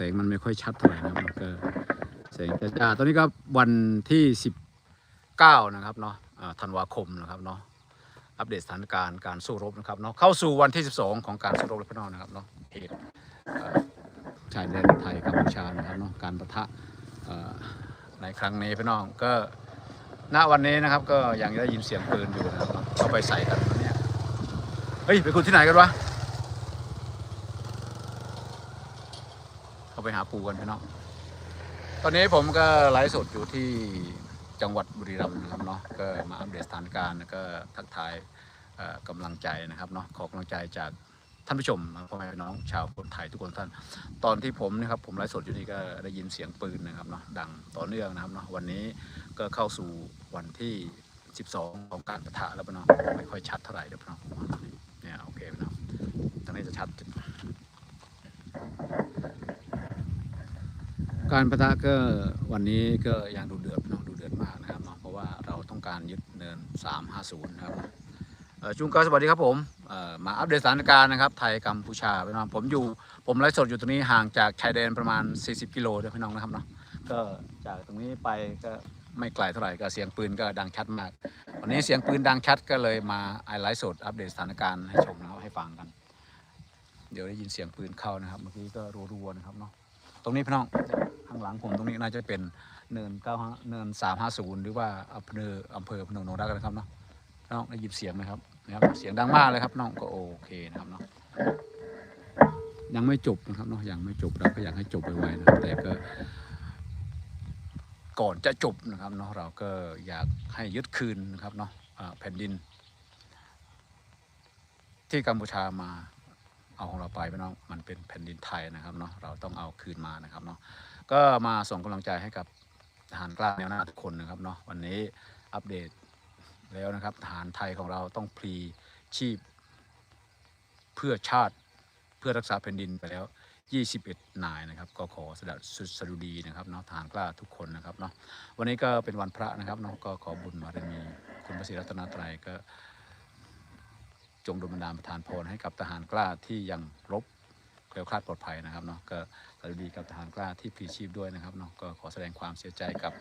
สงมันไม่ค่อยชัดเท่าไหร่นะครับก็แสงจ้าๆตอนนี้ก็วันที่ 19 นะครับเนาะอ่าธันวาคมนะครับเนาะอัปเดตสถานการณ์การสู้รบนะครับเนาะเข้าสู่วันที่ 12 ของการสู้รบแล้วพี่น้องนะครับเนาะเหตุชายแดนไทยกัมพูชานะครับเนาะการประทะอ่อในครั้งนี้พี่น้องก็ณวันนี้นะครับก็ยังได้ยินเสียงปืนอยู่นะครับเนาะเข้าไปใส่กันเนี่ยเฮ้ยไปคุณที่ไหนกันวะ เข้าไปหาปูกันพี่น้องตอนนี้ผมก็ไลฟ์สดอยู่ที่จังหวัดบุรีรัมย์นะครับเนาะก็มาอัปเดตสถานการณ์แล้วก็ทักทายเอ่อกำลังใจนะครับเนาะขอกำลังใจจากท่านผู้ชมนะพ่อแม่น้องชาวคนไทยทุกคนท่าน ตอนที่ผมนะครับผมไลฟ์สดอยู่นี่ก็ได้ยินเสียงปืนนะครับเนาะดังต่อเนื่องนะครับเนาะวันนี้ก็เข้าสู่วันที่ 12 ของการประทะแล้วพี่น้องไม่ค่อยชัดเท่าไหร่เดี๋ยวพี่น้องเนี่ยโอเคพี่น้องตอนนี้จะชัด การประทะก็วันนี้ก็ยังดูเดือดเนาะดูเดือดมากนะครับเนาะเพราะว่าเราต้องการยึดเนิน 350นะครับจุงกาสวัสดีครับผมมาอัปเดตสถานการณ์นะครับ ไทยกัมพูชาพี่น้องผมอยู่ผมไลฟ์สดอยู่ตรงนี้ห่างจากชายแดนประมาณ 40 กิโลเด้วยพี่น้องนะครับเนาะก็จากตรงนี้ไปก็ไม่ไกลเท่าไหร่ก็เสียงปืนก็ดังชัดมาก วันนี้เสียงปืนดังชัดก็เลยมาไอไลฟ์สดอัปเดตสถานการณ์ให้ชมนะครับให้ฟังกัน เดี๋ยวได้ยินเสียงปืนเข้านะครับเมื่อกี้ก็รัวๆนะครับเนาะตรงนี้พี่น้อง ข้างหลังผมตรงนี้น่าจะเป็นเนินเก้าเนินสามห้าศูนย์หรือว่าอำเภออำเภอพนมนงรักนะครับเนาะน้องได้ยินเสียงไหมครับนะครับ เสียงดังมากเลยครับน้องก็โอเคนะครับเนาะยังไม่จบนะครับเนาะยังไม่จบเราก็อยากให้จบไวๆนะแต่ก็ ก่อนจะจบนะครับเนาะเราก็อยากให้ยึดคืนนะครับเนาะแผ่นดิน ที่กัมพูชามาเอาของเราไปพี่น้องมันเป็นแผ่นดินไทยนะครับเนาะเราต้องเอาคืนมานะครับเนาะ ก็มาส่งกำลังใจให้กับทหารกล้าแนวหน้าทุกคนนะครับเนาะวันนี้อัปเดตแล้วนะครับทหารไทยของเราต้องพลีชีพ เพื่อชาติเพื่อรักษาแผ่นดินไปแล้ว 21 นายนะครับ ก็ขอสดับสุดสดุดีนะครับเนาะทหารกล้าทุกคนนะครับเนาะวันนี้ก็เป็นวันพระนะครับเนาะก็ขอบุญบารมีคุณพระศรีรัตนตรัยก็จงดลบันดาลประทานพรให้กับทหารกล้าที่ยังรบ แคล้วคลาดปลอดภัยนะครับเนาะก็สวัสดีกับทหารกล้าที่พลีชีพด้วยนะครับเนาะก็ขอแสดงความเสียใจกับ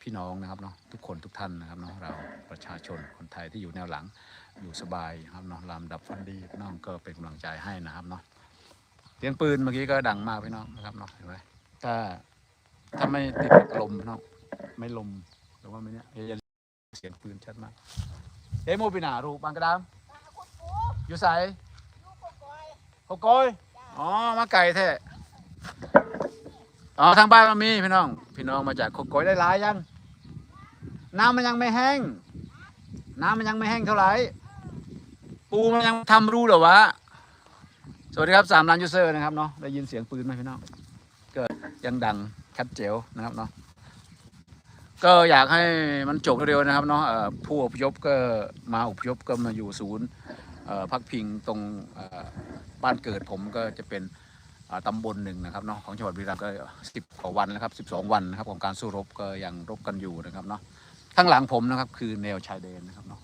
พี่น้องนะครับเนาะทุกคนทุกท่านนะครับเนาะเราประชาชนคนไทยที่อยู่แนวหลังอยู่สบายครับเนาะลำดับฟันดีพี่น้องก็เป็นกำลังใจให้นะครับเนาะเสียงปืนเมื่อกี้ก็ดังมากพี่น้องนะครับเนาะเห็นไหมถ้าถ้าไม่ติดลมพี่น้องไม่ลมหรือว่าไม่เนี้ยเฮ้ยเสียงปืนชัดมากเฮ้โมบินารูบางกระดามอยู่ใส่โกโกย อ๋อมาไก่แท้อ๋อทางบ้านมันมีพี่น้อง พี่น้องมาจากโคกโกยได้หลายยังน้ำมันยังไม่แห้ง น้ำมันยังไม่แห้งเท่าไหร่ปูมันยังทำรูเหรอวะสวัสดีครับสามล้านยูเซอร์นะครับเนาะได้ยินเสียงปืนไหมพี่น้องก็ยังดังชัดเจ๋วนะครับเนาะก็อยากให้มันจบเร็วๆนะครับเนาะผู้อพยพก็มาอพยพก็มาอยู่ศูนย์พักพิงตรง บ้านเกิดผมก็จะเป็นตำบลหนึ่งนะครับเนาะของจังหวัดบุรีรัมย์ก็สิบกว่าวันแล้วครับสิบสองวันนะครับของการสู้รบก็ยังรบกันอยู่นะครับเนาะข้างหลังผมนะครับคือแนวชายแดนนะครับเนาะ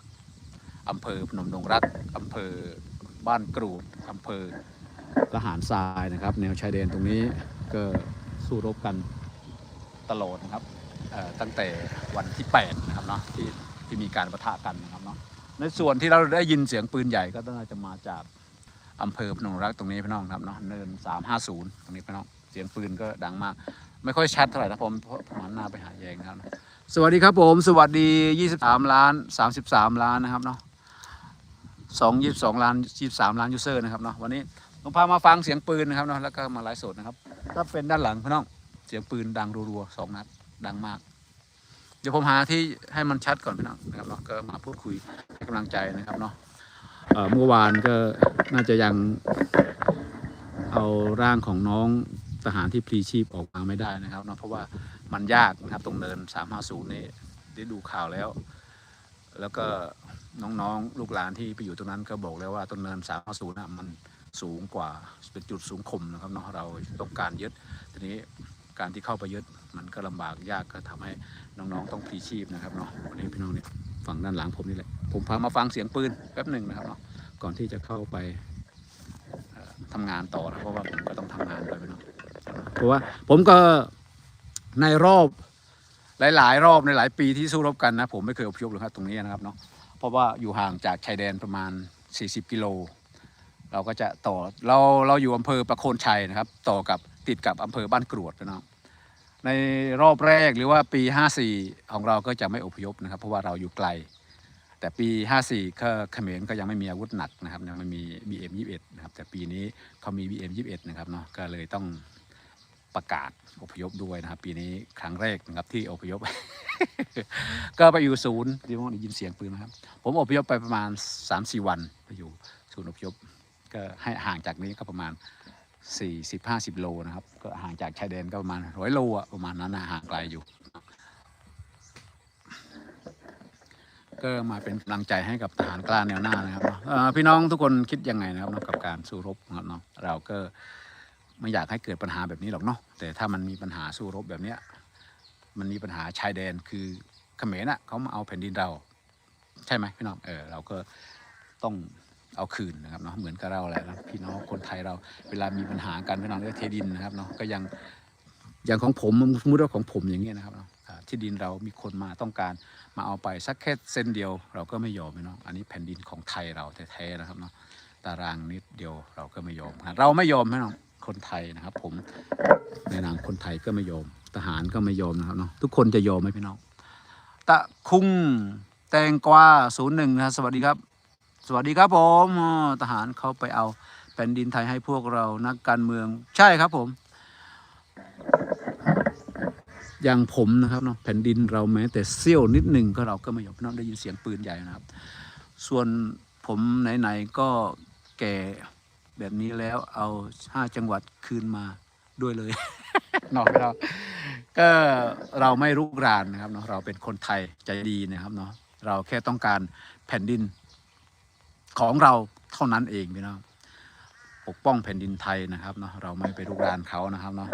อำเภอพนมดงรักอำเภอบ้านกรูดอำเภอละหารทรายนะครับ แนวชายแดนตรงนี้ก็สู้รบกันตลอดนะครับตั้งแต่วันที่8นะครับเนาะที่ที่มีการประทะกันนะครับเนาะในส่วนที่เราได้ยินเสียงปืนใหญ่ก็น่าจะมาจาก อำเภอพนมรักตรงนี้พี่น้องครับเนาะเนินสามห้าศูนย์ตรงนี้พี่น้องเสียงปืนก็ดังมาก ไม่ค่อยชัดเท่าไหร่นะผมเพราะผมหันหน้าไปหาแยงนะครับสวัสดีครับผม สวัสดี 23 ล้าน 33 ล้านนะครับเนาะสองยี่สิบสองล้านยี่สามล้านยูเซอร์นะครับเนาะวันนี้ผมพามาฟังเสียงปืนนะครับเนาะแล้วก็มาไลฟ์สดนะครับถ้าเป็นด้านหลังพี่น้องเสียงปืนดังรัวๆสองนัดดังมาก เดี๋ยวผมหาที่ให้มันชัดก่อนพี่น้องนะครับเนาะก็มาพูดคุยให้กำลังใจนะครับเนาะ เมื่อวานก็น่าจะยังเอาร่างของน้องทหารที่พลีชีพออกมาไม่ได้นะครับเนาะเพราะว่ามันยากนะครับตรงเนิน 350 นี่ได้ดูข่าวแล้ว แล้วก็น้องๆ ลูกหลานที่ไปอยู่ตรงนั้นก็บอกแล้วว่าตรงเนิน 350นะมันสูงกว่าเป็นจุดสูงข่มนะครับเนาะเราต้องการยึดทีนี้การที่เข้าไปยึดมันก็ลำบากยากก็ทำให้น้องๆต้องพลีชีพนะครับเนาะวันนี้พี่น้องเนี่ย ฝั่งด้านหลังผมนี่แหละ ผมพามาฟังเสียงปืนแป๊บหนึ่งนะครับเนาะก่อนที่จะเข้าไปเอ่อทำงานต่อนะเพราะว่าผมก็ต้องทำงานด้วยพี่น้องเพราะว่าผมก็ในรอบหลาย ๆ รอบในหลายปีที่สู้รบกันนะผมไม่เคยอพยพเลยครับตรงนี้นะครับเนาะเพราะว่าอยู่ห่างจากชายแดนประมาณ 40 กิโล เราก็จะต่อเราเราอยู่อำเภอประโคนชัยนะครับ ต่อกับติดกับอำเภอบ้านกรวดพี่น้อง ในรอบแรกหรือว่าปี 54 ของเราก็จะไม่อพยพนะครับ เพราะว่าเราอยู่ไกล แต่ปี 54ก็เขมรก็ยังไม่มีอาวุธหนักนะครับยังไม่มี BM 21 นะครับแต่ปีนี้เขามี BM 21 นะครับเนาะก็เลยต้องประกาศอพยพด้วยนะครับ ปีนี้ครั้งแรกนะครับที่อพยพ ก็ไปอยู่ศูนย์ที่ได้ยินเสียงปืนนะครับ ผมอพยพไปประมาณ 3-4 วันไปอยู่ศูนย์อพยพ ก็ให้ห่างจากนี้ก็ประมาณ 40-50 โลนะครับ ก็ห่างจากชายแดนก็ประมาณร้อยโลอะประมาณนั้นนะห่างไกลอยู่ ก็มาเป็นกำลังใจให้กับทหารกล้าแนวหน้านะครับพี่น้องทุกคนคิดยังไงนะครับกับการสู้รบนะครับเนาะเราก็ไม่อยากให้เกิดปัญหาแบบนี้หรอกเนาะแต่ถ้ามันมีปัญหาสู้รบแบบเนี้ยมันมีปัญหาชายแดนคือเขมรน่ะเขามาเอาแผ่นดินเรา ใช่ไหมพี่น้องเออเราก็ต้อง เอาคืนนะครับเนาะเหมือนกับเราแหละนะพี่น้องคนไทยเราเวลามีปัญหากันพี่น้องเรื่องเทดินนะครับเนาะก็ยังอย่างของผมสมมติว่าของผมอย่างเงี้ยนะครับเนาะที่ดินเรามีคนมาต้องการมาเอาไปสักแค่เส้นเดียว เราก็ไม่ยอมพี่น้องอันนี้แผ่นดินของไทยเราแท้ๆนะครับเนาะตารางนิดเดียวเราก็ไม่ยอมเราไม่ยอมพี่น้องคนไทยนะครับ ผมในนามคนไทยก็ไม่ยอม ทหารก็ไม่ยอมนะครับเนาะทุกคนจะยอมไหมพี่น้องตะคุงแตงกวาศูนย์หนึ่งนะสวัสดีครับ สวัสดีครับผมทหารเขาไปเอาแผ่นดินไทยให้พวกเรานักการเมือง ใช่ครับผม อย่างผมนะครับเนาะแผ่นดินเราแม้แต่เสี้ยวนิดหนึ่งก็เราก็ไม่ยอมน้องได้ยินเสียงปืนใหญ่นะครับ ส่วนผมไหนๆก็แก่แบบนี้แล้วเอาห้าจังหวัดคืนมาด้วยเลยเนาะเราก็เราไม่รุกรานนะครับเนาะเราเป็นคนไทยใจดีนะครับเนาะเราแค่ต้องการแผ่นดิน ของเราเท่านั้นเองพี่น้องปกป้องแผ่นดินไทยนะครับเนาะเราไม่ไปรุกรานเขานะครับเนาะ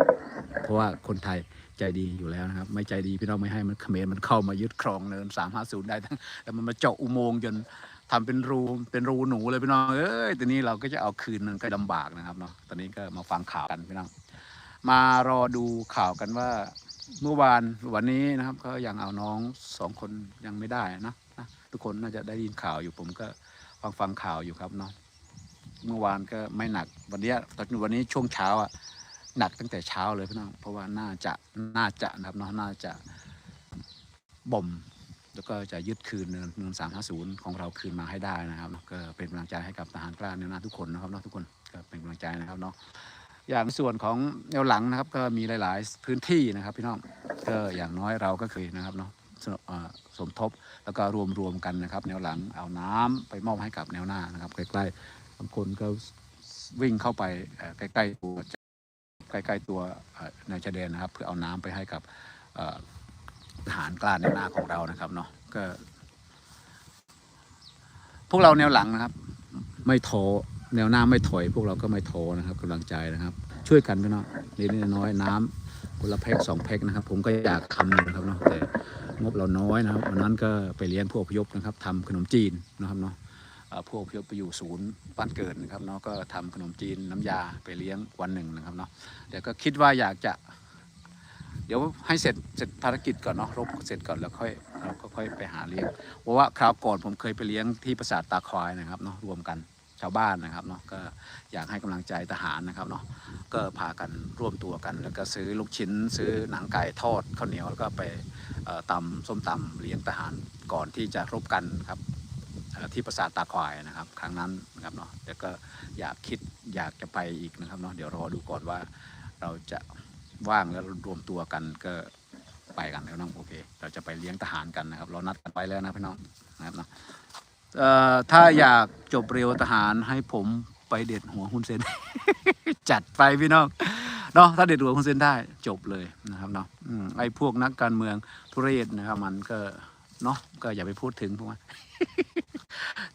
เพราะว่าคนไทยใจดีอยู่แล้วนะครับ ไม่ใจดีพี่น้องไม่ให้มันเขมรมันเข้ามายึดครองเนินสามห้าศูนย์ได้ทั้งแต่มันมาเจาะอุโมงค์จนทำเป็นรูเป็นรูหนูเลยพี่น้องเอ้ยตอนนี้เราก็จะเอาคืนมันก็ลำบากนะครับเนาะตอนนี้ก็มาฟังข่าวกันพี่น้องมารอดูข่าวกันว่าเมื่อวานวันนี้นะครับ ก็ยังเอาน้องสองคนยังไม่ได้นะนะทุกคนน่าจะได้ยินข่าวอยู่ผมก็ ฟังฟังข่าวอยู่ครับเนาะเมื่อวานก็ไม่หนักวันนี้ตอนวันนี้ช่วงเช้าอะหนักตั้งแต่เช้าเลยพี่น้องเพราะว่าน่าจะน่าจะนะครับเนาะน่าจะบ่มแล้วก็จะยึดคืนเนินเนินสามห้าศูนย์ของเราคืนมาให้ได้นะครับ ก็เป็นกำลังใจให้กับทหารกล้าแนวหน้าทุกคนนะครับเนาะทุกคนก็เป็นกำลังใจนะครับเนาะอย่างส่วนของแนวหลังนะครับ ก็มีหลาย ๆ พื้นที่นะครับ พี่น้องก็อย่างน้อยเราก็เคยนะครับเนาะสนเอ่อสม ทบ แล้วก็รวมรวมกันนะครับ แนวหลังเอาน้ำไปมอบให้กับแนวหน้านะครับ ใกล้ๆบางคนก็วิ่งเข้าไปใกล้ๆตัวใกล้ๆตัวเอ่อแนวชายแดนนะครับ เพื่อเอาน้ำไปให้กับทหารกล้าในหน้าของเรานะครับเนาะก็ พวกเราแนวหลังนะครับ ไม่ท้อแนวหน้าไม่ถอยพวกเราก็ไม่ท้อนะครับกำลังใจนะครับ ช่วยกันพี่น้องเล็กน้อยน้ำคนละแพ็กสองแพ็กนะครับ ผมก็อยากทำนะครับเนาะแต่ งบเราน้อยนะครับวันนั้นก็ไปเลี้ยงผู้อพยพนะครับทำขนมจีนนะครับเนาะผู้อพยพไปอยู่ศูนย์บ้านเกิดนะครับเนาะก็ทำขนมจีนน้ำยาไปเลี้ยงวันหนึ่งนะครับเนาะแต่ก็คิดว่าอยากจะ เดี๋ยวให้เสร็จเสร็จภารกิจก่อนเนาะรบเสร็จก่อนแล้วค่อยเราก็ค่อยไปหาเลี้ยงเพราะว่าคราวก่อนผมเคยไปเลี้ยงที่ปราสาทตาควายนะครับเนาะรวมกันชาวบ้านนะครับเนาะก็อยากให้กำลังใจทหารนะครับเนาะก็พากันร่วมตัวกัน แล้วก็ซื้อลูกชิ้น ซื้อหนังไก่ทอดข้าวเหนียวแล้วก็ไป ตำส้มตำเลี้ยงทหารก่อนที่จะรบกันครับที่ปราสาทตาควายนะครับ ครั้งนั้นนะครับเนาะแล้วก็อยากคิดอยากจะไปอีกนะครับเนาะเดี๋ยวรอดูก่อนว่าเราจะว่างแล้วรวมตัวกันก็ไปกันแล้วน้องโอเค เราจะไปเลี้ยงทหารกันนะครับ เรานัดกันไปแล้วนะพี่น้องนะครับเนาะถ้าอยากจบเร็วทหารให้ผมไปเด็ดหัวหุ้นเซนจัดไปพี่น้อง เนาะถ้าเด็ดหัวหุ้นเซนได้จบเลยนะครับเนาะไอ้พวกนักการเมืองทุเรศนะครับมันก็เนาะก็อย่าไปพูดถึงพวกมัน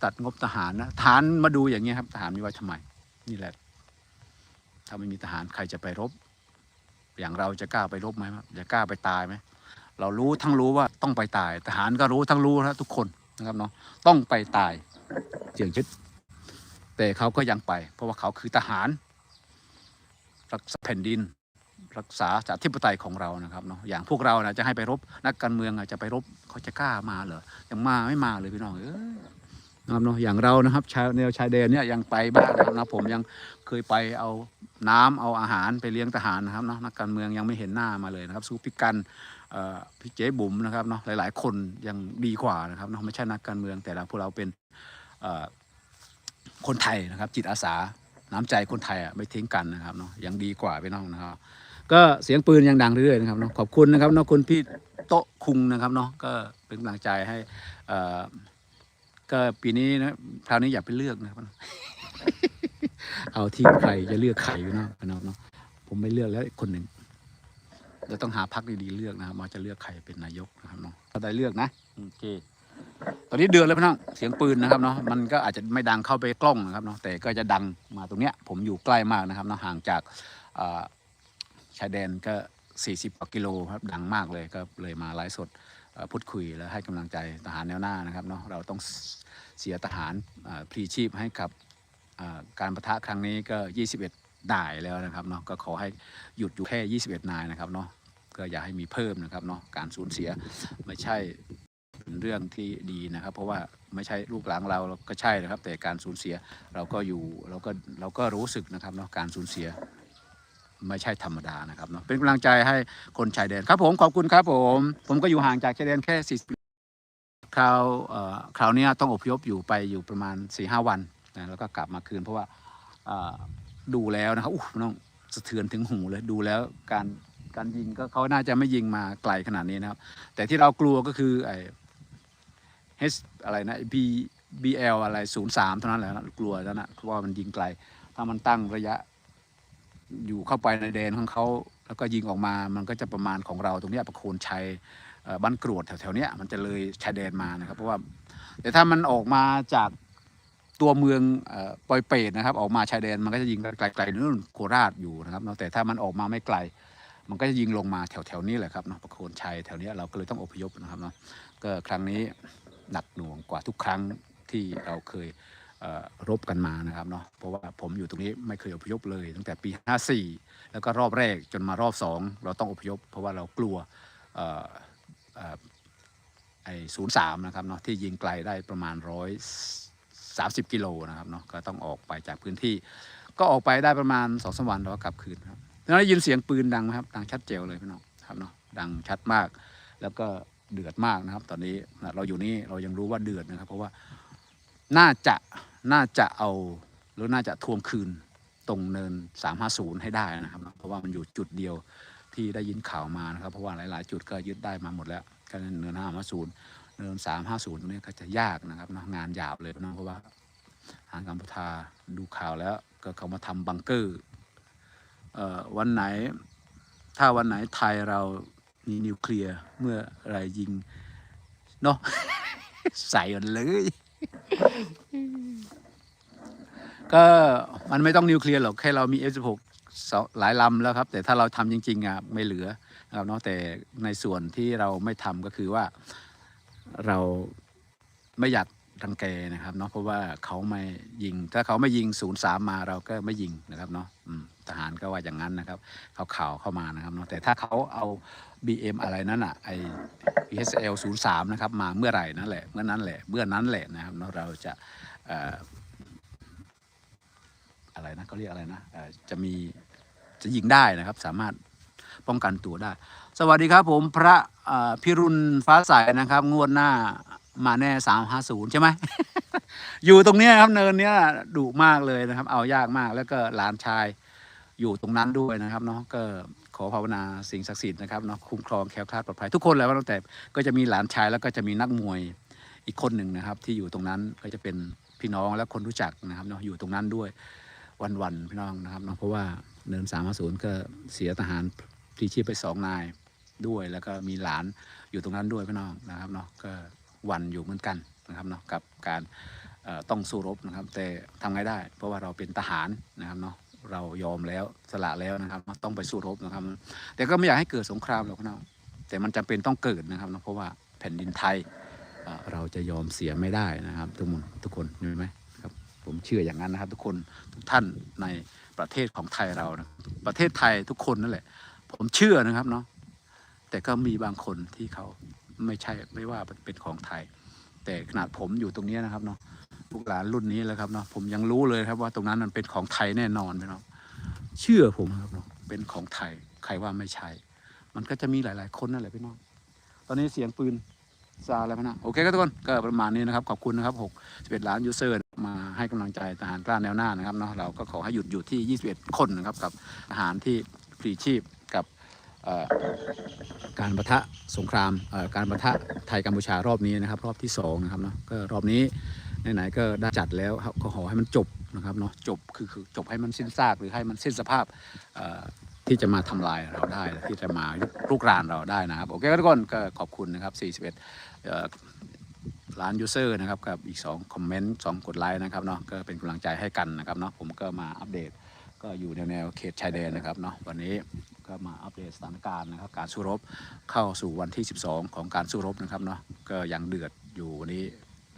ตัดงบทหารนะทหารมาดูอย่างเงี้ยครับทหารมีไว้ทำไม นี่แหละ ถ้าไม่มีทหารใครจะไปรบ อย่างเราจะกล้าไปรบไหมครับจะกล้าไปตายไหมเรารู้ทั้งรู้ว่าต้องไปตาย ทหารก็รู้ทั้งรู้นะทุกคนนะครับเนาะต้องไปตายเจียงชิดแต่เขาก็ยังไป เพราะว่าเขาคือทหาร รักษาแผ่นดิน รักษาจาธิปไตยของเรานะครับเนาะอย่างพวกเรานะจะให้ไปรบนักการเมืองอะจะไปรบเขาจะกล้ามาเหรอยังมาไม่มาเลยพี่น้องเอ้ยนะครับเนาะอย่างเรานะครับชายแนวชายแดนเนี่ยยังไปบ้างนะครับนะผมยังเคยไปเอาน้ำเอาอาหารไปเลี้ยงทหารนะครับเนาะนักการเมืองยังไม่เห็นหน้ามาเลยนะครับสู้พิกันพี่เจ๊บุ๋มนะครับเนาะหลายๆ คนยังดีกว่านะครับเนาะไม่ใช่นักการเมืองแต่เราพวกเราเป็นคนไทยนะครับจิตอาสา น้ำใจคนไทยอะไม่ทิ้งกันนะครับเนาะยังดีกว่าพี่น้องนะครับ ก็เสียงปืนยังดังเรื่อยๆนะครับเนาะขอบคุณนะครับเนาะคุณพี่โต๊ะคุงนะครับเนาะก็เป็นกำลังใจให้เอ่อก็ปีนี้นะคราวนี้อย่าไปเลือกนะครับเอาที่ใครจะเลือกใครพี่น้องพี่น้องเนาะผมไม่เลือกแล้วคนหนึ่งเราต้องหาพักดีๆเลือกนะครับว่าจะเลือกใครเป็นนายกนะครับเนาะถ้าได้เลือกนะโอเค ตอนนี้เดือนแล้วพี่น้องเสียงปืนนะครับเนาะมันก็อาจจะไม่ดังเข้าไปกล้องนะครับเนาะแต่ก็จะดังมาตรงเนี้ยผมอยู่ใกล้มากนะครับเนาะห่างจากชายแดนก็ 40กว่ากิโลครับดังมากเลยก็เลยมาไลฟ์สดพูดคุยและให้กำลังใจทหารแนวหน้านะครับเนาะเราต้องเสียทหารพลีชีพให้กับการประทะครั้งนี้ก็ 21นายแล้วนะครับเนาะก็ขอให้หยุดอยู่แค่ 21 นายนะครับเนาะก็อย่าให้มีเพิ่มนะครับเนาะการสูญเสียไม่ใช่ เป็นเรื่องที่ดีนะครับ เพราะว่าไม่ใช่ลูกหลานเราเราก็ใช่นะครับ แต่การสูญเสียเราก็อยู่เราก็เราก็รู้สึกนะครับเนาะการสูญเสียไม่ใช่ธรรมดานะครับเนาะเป็นกำลังใจให้คนชายแดนครับผมขอบคุณครับผม ผมก็อยู่ห่างจากชายแดนแค่ 40 คราวเอ่อคราวนี้ต้องอพยพอยู่ไปอยู่ประมาณ4ีหวันนะแล้วก็กลับมาคืน เพราะว่าอ่าดูแล้วนะครับอู้น้องสะเทือนถึงหูเลยดูแล้วการการยิงก็เขาน่าจะไม่ยิงมาไกลขนาดนี้นะครับ แต่ที่เรากลัวก็คือไอ้ H อะไรนะ B BL อะไรศูนย์สามเท่านั้นแหละนะกลัวแล้วนะเพราะว่ามันยิงไกล ถ้ามันตั้งระยะ อยู่เข้าไปในแดนของเขาแล้วก็ยิงออกมามันก็จะประมาณของเราตรงเนี้ยประโคนชัยบ้านกรวดแถวๆเนี้ยมันจะเลยชายแดนมานะครับ เพราะว่าแต่ถ้ามันออกมาจากตัวเมืองออปอยเปตนะครับ ออกมาชายแดนมันก็จะยิงไกลๆนู่นโคราชอยู่นะครับแต่ถ้ามันออกมาไม่ไกล มันก็จะยิงลงมาแถวๆนี้แหละครับเนาะประโคนชัยแถวเนี้ยเราก็เลยต้องอพยพนะครับเนาะก็ครั้งนี้ หนักหน่วงกว่าทุกครั้งที่เราเคยรบกันมานะครับเนาะเพราะว่าผมอยู่ตรงนี้ไม่เคยอพยพเลย ตั้งแต่ปี 54 แล้วก็รอบแรกจนมารอบ 2 เราต้องอพยพ เพราะว่าเรากลัวไอ้ศูนย์สามนะครับเนาะที่ยิงไกลได้ประมาณร้อยสามสิบกิโลนะครับเนาะก็ต้องออกไปจากพื้นที่ ก็ออกไปได้ประมาณสองสามวันแล้วก็กลับคืนครับแล้วได้ยินเสียงปืนดังไหมครับดังชัดเจวเลยพี่น้องครับเนาะดังชัดมากแล้วก็ เดือดมากนะครับ ตอนนี้เราอยู่นี่เรายังรู้ว่าเดือดนะครับ เพราะว่าน่าจะน่าจะเอาหรือน่าจะทวงคืนตรงเนิน 350 ให้ได้นะครับ เพราะว่ามันอยู่จุดเดียวที่ได้ยินข่าวมานะครับ เพราะว่าหลาย ๆ จุดก็ยึดได้มาหมดแล้วก็เนิน 550 เนิน 350 ตรงนี้ก็จะยากนะครับงานหยาบเลยนะเพราะว่าทางกัมพูชาดูข่าวแล้วก็เขามาทำบังเกอร์วันไหนถ้าวันไหนไทยเรา มีนิวเคลียร์เมื่อไรยิงเนาะใส่กันเลย ก็มันไม่ต้องนิวเคลียร์หรอก แค่เรามี F16 หลายลำแล้วครับ แต่ถ้าเราทำจริง ๆอะไม่เหลือนะครับเนาะแต่ในส่วนที่เราไม่ทำก็คือว่าเราไม่อยากรังแกนะครับเนาะเพราะว่าเขาไม่ยิง ถ้าเขาไม่ยิงศูนย์สามมาเราก็ไม่ยิงนะครับเนาะอืมารก็ว่าอย่างนั้นนะครับเขาข่าวเข้ามานะครับแต่ถ้าเขาเอา BM อะไรนั้นอะไอ PSL 03 นะครับมาเมื่อไหร่นั่นแหละเมื่อนั้นแหละเมื่อนั้นแหละนะครับเราจะอะไรนะเขาเรียกอะไรนะจะมีจะยิงได้นะครับ สามารถป้องกันตัวได้ สวัสดีครับผมพระพิรุณฟ้าใสนะครับ งวดหน้ามาแน่สามห้าศูนย์ใช่ไหม อยู่ตรงเนี้ยครับเนินเนี้ยดุมากเลยนะครับ เอายากมากแล้วก็หลานชาย อยู่ตรงนั้นด้วยนะครับเนาะก็ขอภาวนาสิ่งศักดิ์สิทธิ์นะครับเนาะคุ้มครองแคล้วคลาดปลอดภัยทุกคนแล้วตั้งแต่ก็จะมีหลานชายแล้วก็จะมีนักมวยอีกคนหนึ่งนะครับ ที่อยู่ตรงนั้นก็จะเป็นพี่น้องและคนรู้จักนะครับเนาะอยู่ตรงนั้นด้วยวันๆพี่น้องนะครับเนาะเพราะว่าเนินสามศูนย์ก็เสียทหารพลีชีพไปสองนายด้วย แล้วก็มีหลานอยู่ตรงนั้นด้วยพี่น้องนะครับเนาะก็วันอยู่เหมือนกันนะครับเนาะกับการต้องสู้รบนะครับ แต่ทำไงได้ เพราะว่าเราเป็นทหารนะครับเนาะ เรายอมแล้วสละแล้วนะครับ ต้องไปสู้รบนะครับ แต่ก็ไม่อยากให้เกิดสงครามหรอกนะแต่มันจำเป็นต้องเกิดนะครับเนะเพราะว่าแผ่นดินไทยเราจะยอมเสียไม่ได้นะครับ ทุกคนทุกคนเห็นไหมครับ ผมเชื่ออย่างนั้นนะครับ ทุกคนทุกท่านในประเทศของไทยเรานะประเทศไทยทุกคนนั่นแหละ ผมเชื่อนะครับเนาะแต่ก็มีบางคนที่เขาไม่ใช่ไม่ว่าเป็นของไทย แต่ขนาดผมอยู่ตรงนี้นะครับเนาะ ลูกหลานรุ่นนี้แล้วครับเนาะผมยังรู้เลยครับว่าตรงนั้นมันเป็นของไทยแน่นอนพี่น้องเชื่อผมครับเนาะเป็นของไทยใครว่าไม่ใช่ มันก็จะมีหลาย ๆ คนนั่นแหละพี่น้อง ตอนนี้เสียงปืนซาแล้วพะนะโอเคครับทุกคนก็ประมาณนี้นะครับขอบคุณนะครับ6 11ล้านยูเซอร์มาให้กำลังใจทหารกล้าแนวหน้านะครับเนาะเราก็ขอให้หยุดอยู่ที่ 21 คนนะครับกับทหารที่ฟรีชีพกับเอ่อการประทะสงครามเอ่อการประทะไทยกัมพูชารอบนี้นะครับ รอบที่สองนะครับเนาะก็รอบนี้ ไหนๆก็ได้จัดแล้วครับก็ขอให้มันจบนะครับเนาะจบคือคือจบให้มันสิ้นซากหรือให้มันสิ้นสภาพที่จะมาทำลายเราได้ ที่จะมาลุกรานเราได้นะครับ โอเคทุกคนก็ขอบคุณนะครับ 41เอ่อล้านยูเซอร์นะครับกับอีก 2 คอมเมนต์ 2 กดไลค์นะครับเนาะก็เป็นกำลังใจให้กันนะครับเนาะผมก็มาอัปเดตก็อยู่แนวเขตชายแดนนะครับเนาะวันนี้ก็มาอัปเดตสถานการณ์นะครับการสู้รบเข้าสู่วันที่ 12 ของการสู้รบนะครับเนาะก็ยังเดือดอยู่วันนี้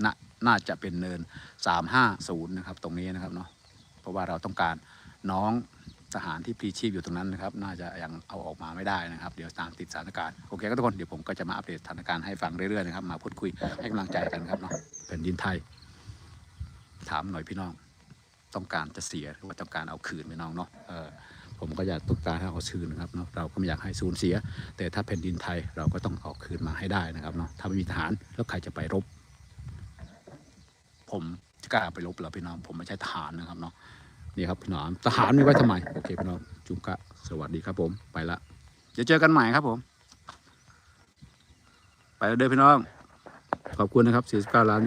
น่า น่าจะเป็นเนิน 350 นะครับ ตรงนี้นะครับเนาะเพราะว่าเราต้องการน้องทหารที่พลีชีพอยู่ตรงนั้นนะครับ น่าจะยังเอาออกมาไม่ได้นะครับ เดี๋ยวตามติดสถานการณ์โอเคครับทุกคนเดี๋ยวผมก็จะมาอัปเดตสถานการณ์ให้ฟังเรื่อยๆนะครับมาพูดคุยให้กำลังใจกันครับเนาะแผ่นดินไทย ถามหน่อยพี่น้อง ต้องการจะเสียหรือว่าต้องการเอาคืนพี่น้องเนาะเออผมก็อยากต้องการให้เอาคืนนะครับเนาะเราก็ไม่อยากให้สูญเสีย แต่ถ้าแผ่นดินไทยเราก็ต้องเอาคืนมาให้ได้นะครับเนาะถ้าไม่มีทหารแล้วใครจะไปรบ ผมจะกล้าไปลบเหรอพี่น้อง ผมไม่ใช่ทหารนะครับเนาะนี่ครับพี่น้องทหารมีไว้ทำไมโอเคพี่น้องจุ๊งกะสวัสดีครับผมไปละเดี๋ยวเจอกันใหม่ครับผม ไปแล้วเด้อพี่น้อง ขอบคุณนะครับ49ล้าน